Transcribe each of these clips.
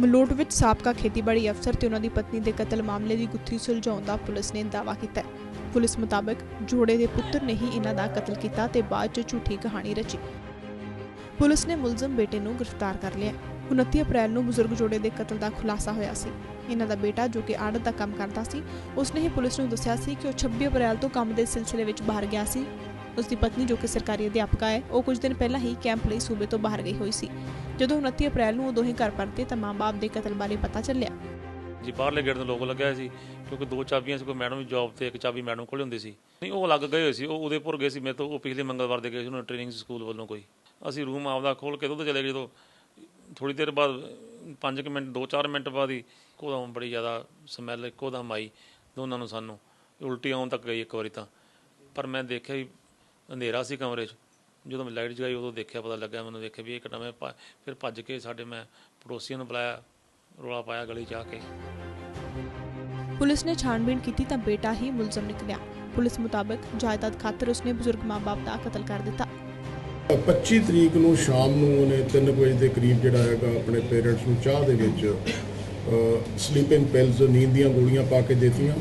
ਮਲੋਟ ਵਿੱਚ ਸਾਬਕਾ ਖੇਤੀਬਾੜੀ ਅਫਸਰ ਤੇ ਉਹਨਾਂ ਦੀ ਪਤਨੀ ਦੇ ਕਤਲ ਮਾਮਲੇ ਦੀ ਗੁੱਥੀ ਸੁਲਝਾਉਣ ਦਾ ਪੁਲਿਸ ਨੇ ਦਾਅਵਾ ਕੀਤਾ ਹੈ। ਪੁਲਿਸ ਮੁਤਾਬਕ ਜੋੜੇ ਦੇ ਪੁੱਤਰ ਨੇ ਹੀ ਇਹਨਾਂ ਦਾ ਕਤਲ ਕੀਤਾ ਤੇ ਬਾਅਦ 'ਚ ਝੂਠੀ ਕਹਾਣੀ ਰਚੀ। ਪੁਲਿਸ ਨੇ ਮੁਲਜ਼ਮ ਬੇਟੇ ਨੂੰ ਗ੍ਰਿਫਤਾਰ ਕਰ ਲਿਆ ਹੈ। 29 ਅਪ੍ਰੈਲ ਨੂੰ ਬਜ਼ੁਰਗ ਜੋੜੇ ਦੇ ਕਤਲ ਦਾ ਖੁਲਾਸਾ ਹੋਇਆ ਸੀ। ਇਹਨਾਂ ਦਾ ਬੇਟਾ ਜੋ ਕਿ ਆੜਤ ਦਾ ਕੰਮ ਕਰਦਾ ਸੀ, ਉਸਨੇ ਹੀ ਪੁਲਿਸ ਨੂੰ ਦੱਸਿਆ ਸੀ ਕਿ ਉਹ 26 ਅਪ੍ਰੈਲ ਤੋਂ ਕੰਮ ਦੇ ਸਿਲਸਿਲੇ ਵਿੱਚ ਬਾਹਰ ਗਿਆ ਸੀ। ਉਸ ਦੀ ਪਤਨੀ ਜੋ ਕਿ ਸਰਕਾਰੀ ਅਧਿਆਪਕਾ ਹੈ, ਉਹ ਕੁਝ ਦਿਨ ਪਹਿਲਾਂ ਹੀ ਕੈਂਪ ਲਈ ਸੂਬੇ ਤੋਂ ਬਾਹਰ ਗਈ ਹੋਈ ਸੀ। ਜਦੋਂ 29 ਅਪ੍ਰੈਲ ਨੂੰ ਉਹ ਦੋਹੇ ਘਰ ਪਰਤੇ ਤਾਂ ਮਾਂ-ਬਾਪ ਦੇ ਕਤਲ ਬਾਰੇ ਪਤਾ ਚੱਲਿਆ। ਜੀ, ਬਾਹਰਲੇ ਗੇਟ ਤੋਂ ਲੋਕ ਲੱਗਿਆ ਸੀ, ਕਿਉਂਕਿ ਦੋ ਚਾਬੀਆਂ ਸੀ, ਕੋਈ ਮੈਡਮ ਦੀ ਜੌਬ ਤੇ ਇੱਕ ਚਾਬੀ ਮੈਡਮ ਕੋਲ ਹੁੰਦੀ ਸੀ। ਨਹੀਂ, ਉਹ ਅਲੱਗ ਗਏ ਹੋਏ ਸੀ, ਉਹ ਉਦੇਪੁਰ ਗਏ ਸੀ, ਮੇਰੇ ਤੋਂ ਉਹ ਪਿਛਲੇ ਮੰਗਲਵਾਰ ਦੇ ਗਏ ਸੀ, ਉਹਨਾਂ ਟ੍ਰੇਨਿੰਗ ਸਕੂਲ ਵੱਲੋਂ ਕੋਈ। ਅਸੀਂ ਰੂਮ ਆਪਦਾ ਖੋਲ ਕੇ ਦੁੱਧ ਚਲੇ ਗਏ, ਜਦੋਂ ਥੋੜੀ ਦੇਰ ਬਾਅਦ 5 ਮਿੰਟ 2-4 ਮਿੰਟ ਬਾਅਦ ਹੀ ਇੱਕੋਦਮ ਬੜੀ ਜ਼ਿਆਦਾ ਸਮੈਲ ਇੱਕੋਦਮ ਆਈ ਦੋਨਾਂ ਨੂੰ ਸਾਨੂੰ। ਉਲਟੀ ਆਉਣ ਤੱਕ ਗਈ ਇੱਕ ਵਾਰੀ ਤਾਂ। ਪਰ ਮੈਂ ਦੇਖਿਆ ਅੰਧੇਰਾ ਸੀ ਕਮਰੇ 'ਚ। ਜਦੋਂ ਮੈਂ ਲਾਈਟ ਜਗਾਈ ਉਦੋਂ ਦੇਖਿਆ ਪਤਾ ਲੱਗਾ ਮੈਨੂੰ ਦੇਖਿਆ ਵੀ ਇਹ ਘਟਨਾ ਮੈਂ ਫਿਰ ਭੱਜ ਕੇ ਸਾਡੇ ਮੈਂ ਪੜੋਸੀਆਂ ਨੂੰ ਬੁਲਾਇਆ ਰੋਲਾ ਪਾਇਆ ਗਲੀ 'ਚ ਆ ਕੇ। ਪੁਲਿਸ ਨੇ ਛਾਣਬੀਣ ਕੀਤੀ ਤਾਂ ਬੇਟਾ ਹੀ ਮੁਲਜ਼ਮ ਨਿਕਲਿਆ। ਪੁਲਿਸ ਮੁਤਾਬਕ ਜਾਇਦਾਦ ਖਾਤਰ ਉਸਨੇ ਬਜ਼ੁਰਗ ਮਾਂ-ਬਾਪ ਦਾ ਕਤਲ ਕਰ ਦਿੱਤਾ। 25 ਤਰੀਕ ਨੂੰ ਸ਼ਾਮ ਨੂੰ ਉਹਨੇ 3 ਵਜੇ ਦੇ ਕਰੀਬ ਜਿਹੜਾ ਹੈਗਾ ਆਪਣੇ ਪੇਰੈਂਟਸ ਨੂੰ ਚਾਹ ਦੇ ਵਿੱਚ ਸਲੀਪਿੰਗ ਪਿਲਸ ਨੀਂਦ ਦੀਆਂ ਗੋਲੀਆਂ ਪਾ ਕੇ ਦਿੱਤੀਆਂ।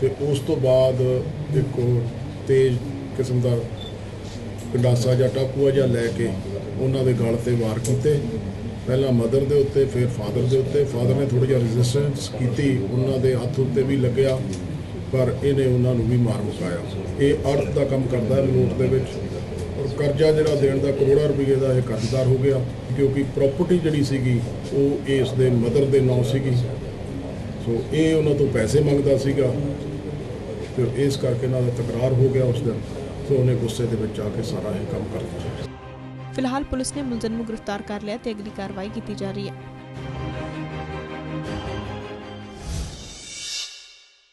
ਤੇ ਉਸ ਤੋਂ ਬਾਅਦ ਇੱਕ ਤੇਜ਼ ਕਿਸਮ ਦਾ ਕੰਡਾਸਾ ਜਾਂ ਟਾਪੂਆ ਜਾਂ ਲੈ ਕੇ ਉਹਨਾਂ ਦੇ ਗਲ ਤੇ ਵਾਰ ਕੀਤੇ। ਪਹਿਲਾਂ ਮਦਰ ਦੇ ਉੱਤੇ, ਫਿਰ ਫਾਦਰ ਦੇ ਉੱਤੇ। ਫਾਦਰ ਨੇ ਥੋੜੀ ਜਿਹਾ ਰੈਜ਼ਿਸਟੈਂਸ ਕੀਤੀ, ਉਹਨਾਂ ਦੇ ਹੱਥ ਉੱਤੇ ਵੀ ਲੱਗਿਆ, ਪਰ ਇਹਨੇ ਉਹਨਾਂ ਨੂੰ ਵੀ ਮਾਰ ਮੁਕਾਇਆ। ਇਹ ਅਰਥ ਦਾ ਕੰਮ ਕਰਦਾ ਹੈ ਲੋਟ ਦੇ ਵਿੱਚ। ਔਰ ਕਰਜ਼ਾ ਜਿਹੜਾ ਦੇਣ ਦਾ ਕਰੋੜਾਂ ਰੁਪਏ ਦਾ ਇਹ ਕਰਜ਼ਦਾਰ ਹੋ ਗਿਆ, ਕਿਉਂਕਿ ਪ੍ਰਾਪਰਟੀ ਜਿਹੜੀ ਸੀਗੀ, ਉਹ ਇਸ ਦੇ ਮਦਰ ਦੇ ਨਾਂ ਸੀਗੀ। ਸੋ ਇਹ ਉਹਨਾਂ ਤੋਂ ਪੈਸੇ ਮੰਗਦਾ ਸੀਗਾ। ਫਿਰ ਇਸ ਕਰਕੇ ਇਹਨਾਂ ਦਾ ਤਕਰਾਰ ਹੋ ਗਿਆ ਉਸ ਦਿਨ। ਸੋ ਉਹਨੇ ਗੁੱਸੇ ਦੇ ਵਿੱਚ ਆ ਕੇ ਸਾਰਾ ਇਹ ਕੰਮ ਕਰ ਦਿੱਤਾ। ਫਿਲਹਾਲ ਪੁਲਿਸ ਨੇ ਮੁਲਜ਼ਮ ਨੂੰ ਗ੍ਰਿਫਤਾਰ ਕਰ ਲਿਆ ਤੇ ਅਗਲੀ ਕਾਰਵਾਈ ਕੀਤੀ ਜਾ ਰਹੀ ਹੈ।